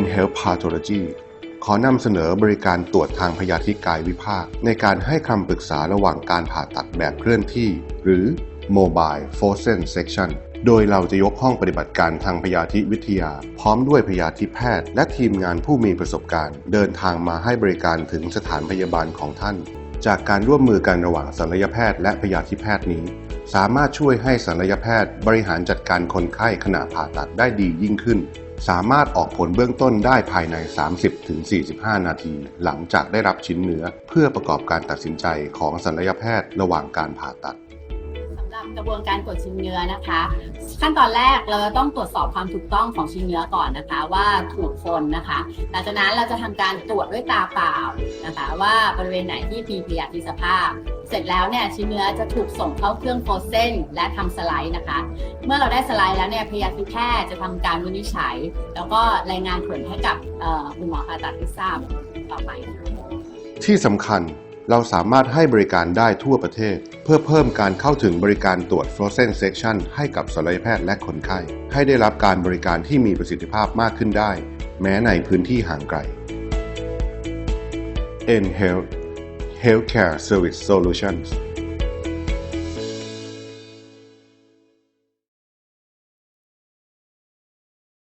N Health Pathology ขอนำเสนอบริการตรวจทางพยาธิกายวิภาค ในการให้คำปรึกษาระหว่างการผ่าตัดแบบเคลื่อนที่ หรือ Mobile Frozen Section โดยเราจะยกห้องปฏิบัติการทางพยาธิวิทยา พร้อมด้วยพยาธิแพทย์ และทีมงานผู้มีประสบการณ์ เดินทางมาให้บริการถึงสถานพยาบาลของท่าน จากการร่วมมือกันระหว่างศัลยแพทย์และพยาธิแพทย์นี้ สามารถช่วยให้ศัลยแพทย์บริหารจัดการคนไข้ขณะผ่าตัดได้ดียิ่งขึ้น สามารถออกผลเบื้องต้นได้ภายใน 30-45 นาที หลังจากได้รับชิ้นเนื้อ เพื่อประกอบการตัดสินใจของศัลยแพทย์ระหว่างการผ่าตัด กระบวนการตรวจชิ้นเนื้อนะคะ ขั้นตอนแรกเราจะต้องตรวจสอบความถูกต้องของชิ้นเนื้อก่อนนะคะ ว่าถูกคนนะคะหลังจากนั้นเราจะทำการตรวจด้วยตาเปล่านะคะ ว่าบริเวณไหนที่มีพยาธิสภาพ เสร็จแล้วเนี่ยชิ้นเนื้อจะถูกส่งเข้าเครื่องโฟรเซนและทำสไลด์นะคะ เมื่อเราได้สไลด์แล้วเนี่ยพยาธิแพทย์จะทำการวินิจฉัย แล้วก็รายงานผลให้กับคุณหมอผ่าตัดได้ทราบต่อไปที่สำคัญ เราสามารถให้บริการได้ทั่วประเทศ เพื่อเพิ่มการเข้าถึงบริการตรวจ Frozen Section ให้กับศัลยแพทย์และคนไข้ ให้ได้รับการบริการที่มีประสิทธิภาพมากขึ้นได้ แม้ในพื้นที่ห่างไกล N Health Healthcare Service Solutions